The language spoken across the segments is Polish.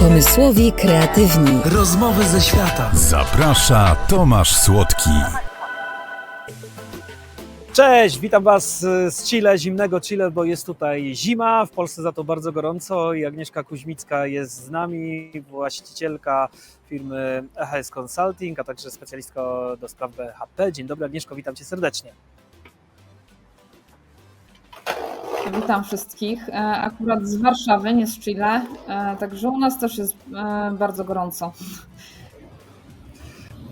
Pomysłowi kreatywni. Rozmowy ze świata. Zaprasza Tomasz Słodki. Cześć, witam Was z Chile, zimnego Chile, bo jest tutaj zima, w Polsce za to bardzo gorąco i Agnieszka Kuźmicka jest z nami, właścicielka firmy EHS Consulting, a także specjalistka do spraw BHP. Dzień dobry Agnieszko, witam Cię serdecznie. Witam wszystkich. E, Akurat z Warszawy, nie z Chile, e, także u nas też jest e, bardzo gorąco.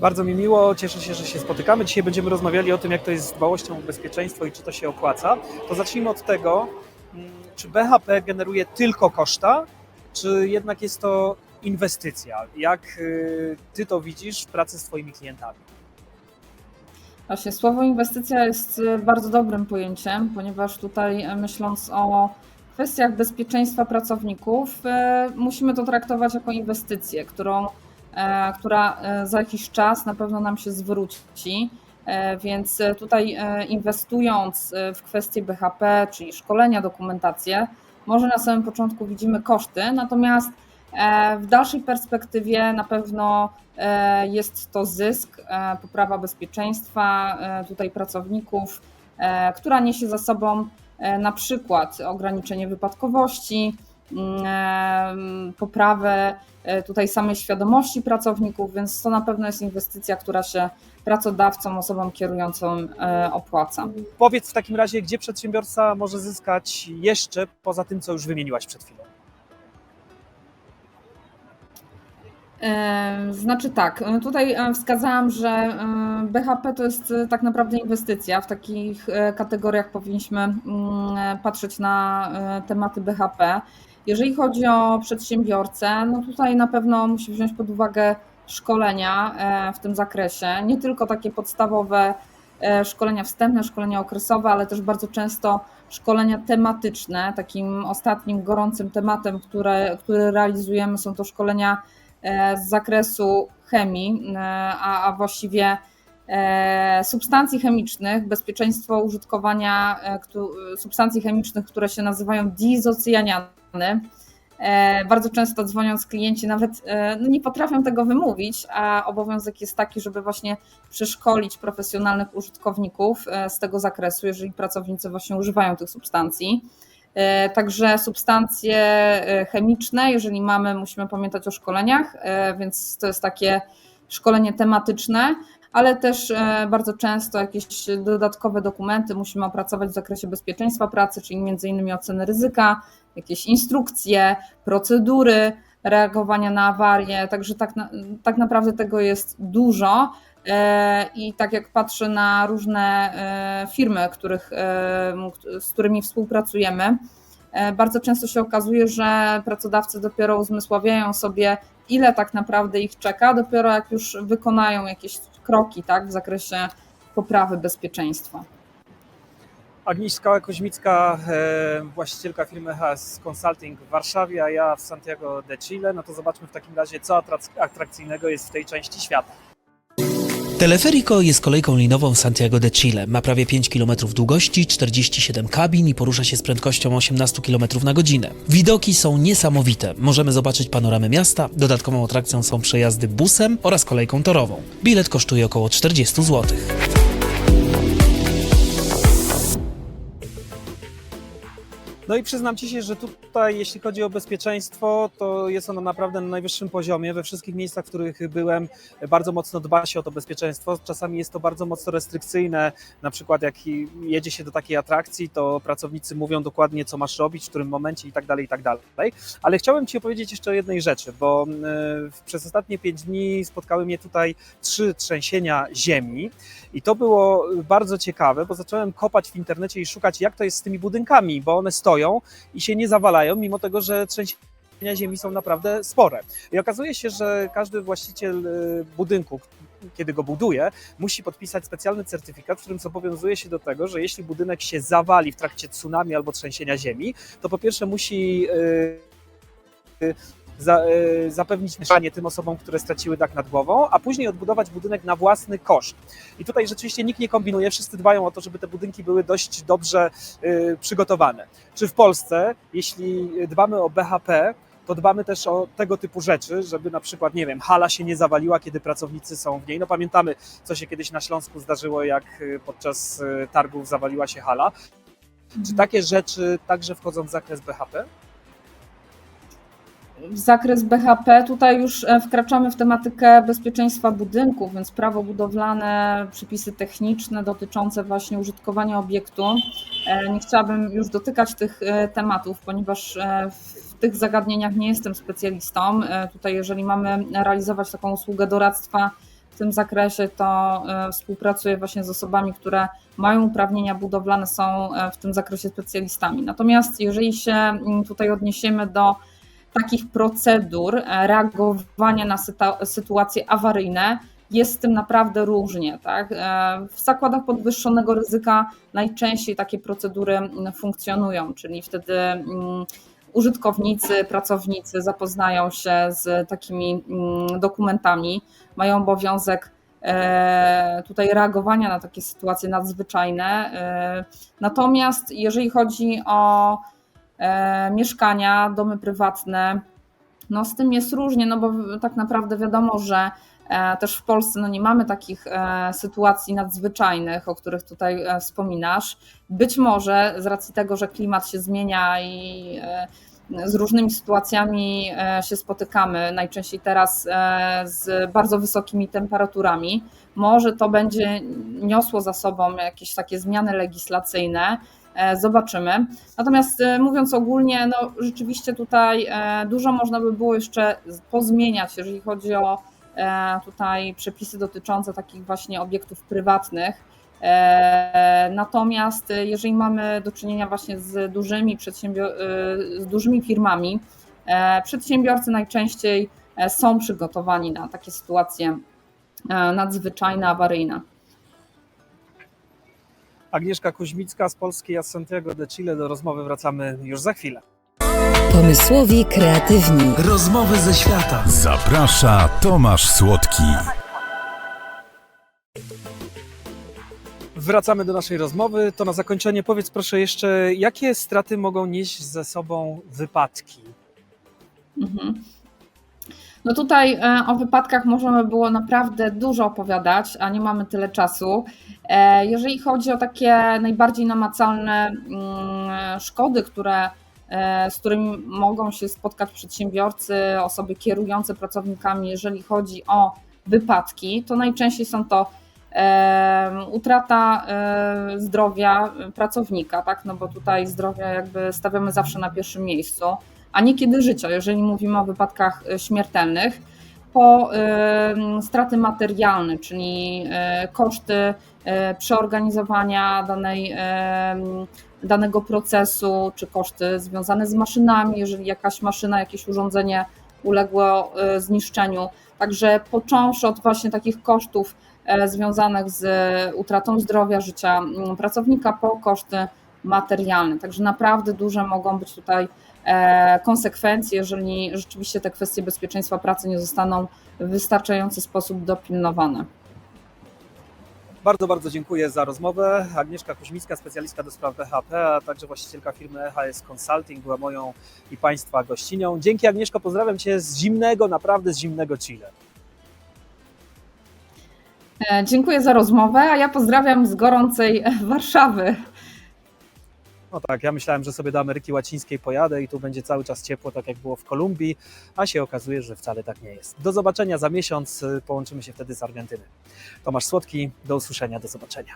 Bardzo mi miło, cieszę się, że się spotykamy. Dzisiaj będziemy rozmawiali o tym, jak to jest z dbałością o bezpieczeństwo i czy to się opłaca. To zacznijmy od tego, mm, czy BHP generuje tylko koszta, czy jednak jest to inwestycja? Jak y, Ty to widzisz w pracy z Twoimi klientami? Właśnie słowo inwestycja jest e, bardzo dobrym pojęciem, ponieważ tutaj e, myśląc o kwestiach bezpieczeństwa pracowników, e, musimy to traktować jako inwestycję, którą, która za jakiś czas na pewno nam się zwróci. Więc tutaj inwestując w kwestie BHP, czyli szkolenia, dokumentację, może na samym początku widzimy koszty, natomiast w dalszej perspektywie na pewno e, jest to zysk, e, poprawa bezpieczeństwa e, tutaj pracowników, e, która niesie za sobą e, na przykład ograniczenie wypadkowości, mm, e, poprawę e, tutaj samej świadomości pracowników, więc to na pewno jest inwestycja, która się pracodawcom, osobom kierującym e, opłaca. Powiedz w takim razie, gdzie przedsiębiorca może zyskać jeszcze poza tym, co już wymieniłaś przed chwilą. Znaczy tak, e, tutaj e, wskazałam, że e, BHP to jest tak naprawdę inwestycja. W takich kategoriach powinniśmy mm, patrzeć na tematy BHP. Jeżeli chodzi o przedsiębiorcę, no tutaj na pewno musi wziąć pod uwagę szkolenia w tym zakresie. Nie tylko takie podstawowe szkolenia wstępne, szkolenia okresowe, ale też bardzo często szkolenia tematyczne. Takim ostatnim gorącym tematem, które, który realizujemy, są to szkolenia z zakresu chemii, e, a, a właściwie e, substancji chemicznych, bezpieczeństwo użytkowania e, substancji chemicznych, które się nazywają dizocjaniany. E, Bardzo często dzwoniąc klienci nawet e, no nie potrafią tego wymówić, a obowiązek jest taki, żeby właśnie przeszkolić profesjonalnych użytkowników e, z tego zakresu, jeżeli pracownicy właśnie używają tych substancji. E, Także substancje e, chemiczne, jeżeli mamy, musimy pamiętać o szkoleniach, e, więc to jest takie szkolenie tematyczne, ale też bardzo często jakieś dodatkowe dokumenty musimy opracować w zakresie bezpieczeństwa pracy, czyli między innymi oceny ryzyka, jakieś instrukcje, procedury reagowania na awarie, także tak, tak naprawdę tego jest dużo. E, I tak jak patrzę na różne e, firmy, których, e, z którymi współpracujemy, bardzo często się okazuje, że pracodawcy dopiero uzmysławiają sobie, ile tak naprawdę ich czeka, dopiero jak już wykonają jakieś kroki tak, w zakresie poprawy bezpieczeństwa. Agnieszka Koźmicka, właścicielka firmy HS Consulting w Warszawie, a ja w Santiago de Chile. No to zobaczmy w takim razie, co atrak- atrakcyjnego jest w tej części świata. Teleferico jest kolejką linową Santiago de Chile. Ma prawie 5 km długości, 47 kabin i porusza się z prędkością 18 km na godzinę. Widoki są niesamowite. Możemy zobaczyć panoramę miasta. Dodatkową atrakcją są przejazdy busem oraz kolejką torową. Bilet kosztuje około 40 zł. No i przyznam Ci się, że tutaj, jeśli chodzi o bezpieczeństwo, to jest ono naprawdę na najwyższym poziomie. We wszystkich miejscach, w których byłem, bardzo mocno dba się o to bezpieczeństwo. Czasami jest to bardzo mocno restrykcyjne. Na przykład, jak jedzie się do takiej atrakcji, to pracownicy mówią dokładnie, co masz robić, w którym momencie i tak dalej, i tak dalej. Ale chciałem Ci opowiedzieć jeszcze o jednej rzeczy, bo y, przez ostatnie pięć dni spotkały mnie tutaj trzy trzęsienia ziemi. I to było bardzo ciekawe, bo zacząłem kopać w internecie i szukać, jak to jest z tymi budynkami, bo one stoją i się nie zawalają, mimo tego, że trzęsienia ziemi są naprawdę spore. I okazuje się, że każdy właściciel y, budynku, kiedy go buduje, musi podpisać specjalny certyfikat, w którym zobowiązuje się do tego, że jeśli budynek się zawali w trakcie tsunami albo trzęsienia ziemi, to po pierwsze musi y, za, y, zapewnić mieszkanie tym osobom, które straciły dach nad głową, a później odbudować budynek na własny koszt. I tutaj rzeczywiście nikt nie kombinuje, wszyscy dbają o to, żeby te budynki były dość dobrze y, przygotowane. Czy w Polsce, jeśli dbamy o BHP, to dbamy też o tego typu rzeczy, żeby na przykład, nie wiem, hala się nie zawaliła, kiedy pracownicy są w niej. No pamiętamy, co się kiedyś na Śląsku zdarzyło, jak y, podczas targów zawaliła się hala. Czy takie rzeczy także wchodzą w zakres BHP? Zakres BHP, tutaj już e, wkraczamy w tematykę bezpieczeństwa budynków, więc prawo budowlane, przepisy techniczne dotyczące właśnie użytkowania obiektu. E, Nie chciałabym już dotykać tych e, tematów, ponieważ w tych zagadnieniach nie jestem specjalistą. Tutaj, jeżeli mamy realizować taką usługę doradztwa w tym zakresie, to współpracuję właśnie z osobami, które mają uprawnienia budowlane, są w tym zakresie specjalistami. Natomiast jeżeli się mm, tutaj odniesiemy do takich procedur e, reagowania na sytuacje awaryjne jest z tym naprawdę różnie. Tak? E, W zakładach podwyższonego ryzyka najczęściej takie procedury mm, funkcjonują, czyli wtedy mm, użytkownicy, pracownicy zapoznają się z takimi mm, dokumentami, mają obowiązek e, tutaj reagowania na takie sytuacje nadzwyczajne. Natomiast jeżeli chodzi o mieszkania, domy prywatne. No z tym jest różnie, no bo tak naprawdę wiadomo, że e, też w Polsce no nie mamy takich e, sytuacji nadzwyczajnych, o których tutaj e, wspominasz. Być może z racji tego, że klimat się zmienia i e, z różnymi sytuacjami e, się spotykamy, najczęściej teraz e, z bardzo wysokimi temperaturami, może to będzie niosło za sobą jakieś takie zmiany legislacyjne, E, Zobaczymy. Natomiast e, mówiąc ogólnie, no rzeczywiście tutaj e, dużo można by było jeszcze pozmieniać, jeżeli chodzi o e, tutaj przepisy dotyczące takich właśnie obiektów prywatnych. E, Natomiast e, jeżeli mamy do czynienia właśnie z dużymi, e, z dużymi firmami, e, przedsiębiorcy najczęściej e, są przygotowani na takie sytuacje e, nadzwyczajne, awaryjne. Agnieszka Kuźmicka z Polski, a z Santiago de Chile. Do rozmowy wracamy już za chwilę. Pomysłowi kreatywni. Rozmowy ze świata. Zaprasza Tomasz Słodki. Wracamy do naszej rozmowy. To na zakończenie powiedz proszę jeszcze, jakie straty mogą nieść ze sobą wypadki? Mhm. No tutaj e, o wypadkach możemy było naprawdę dużo opowiadać, a nie mamy tyle czasu. E, Jeżeli chodzi o takie najbardziej namacalne mm, szkody, które, e, z którymi mogą się spotkać przedsiębiorcy, osoby kierujące pracownikami, jeżeli chodzi o wypadki, to najczęściej są to utrata zdrowia pracownika, tak? No bo tutaj zdrowie jakby stawiamy zawsze na pierwszym miejscu a niekiedy życia, jeżeli mówimy o wypadkach e, śmiertelnych, po e, straty materialne, czyli e, koszty przeorganizowania danej, danego procesu, czy koszty związane z maszynami, jeżeli jakaś maszyna, jakieś urządzenie uległo zniszczeniu. Także począwszy od właśnie takich kosztów związanych z utratą zdrowia, życia m, pracownika, po koszty materialne. Także naprawdę duże mogą być tutaj e, konsekwencje, jeżeli rzeczywiście te kwestie bezpieczeństwa pracy nie zostaną w wystarczający sposób dopilnowane. Bardzo, bardzo dziękuję za rozmowę. Agnieszka Kuźmicka, specjalistka do spraw BHP, a także właścicielka firmy EHS Consulting była moją i Państwa gościnią. Dzięki Agnieszko, pozdrawiam Cię z zimnego, naprawdę z zimnego Chile. E, Dziękuję za rozmowę, a ja pozdrawiam z gorącej Warszawy. No tak, ja myślałem, że sobie do Ameryki Łacińskiej pojadę i tu będzie cały czas ciepło, tak jak było w Kolumbii, a się okazuje, że wcale tak nie jest. Do zobaczenia za miesiąc, y, połączymy się wtedy z Argentyny. Tomasz Słodki, do usłyszenia, do zobaczenia.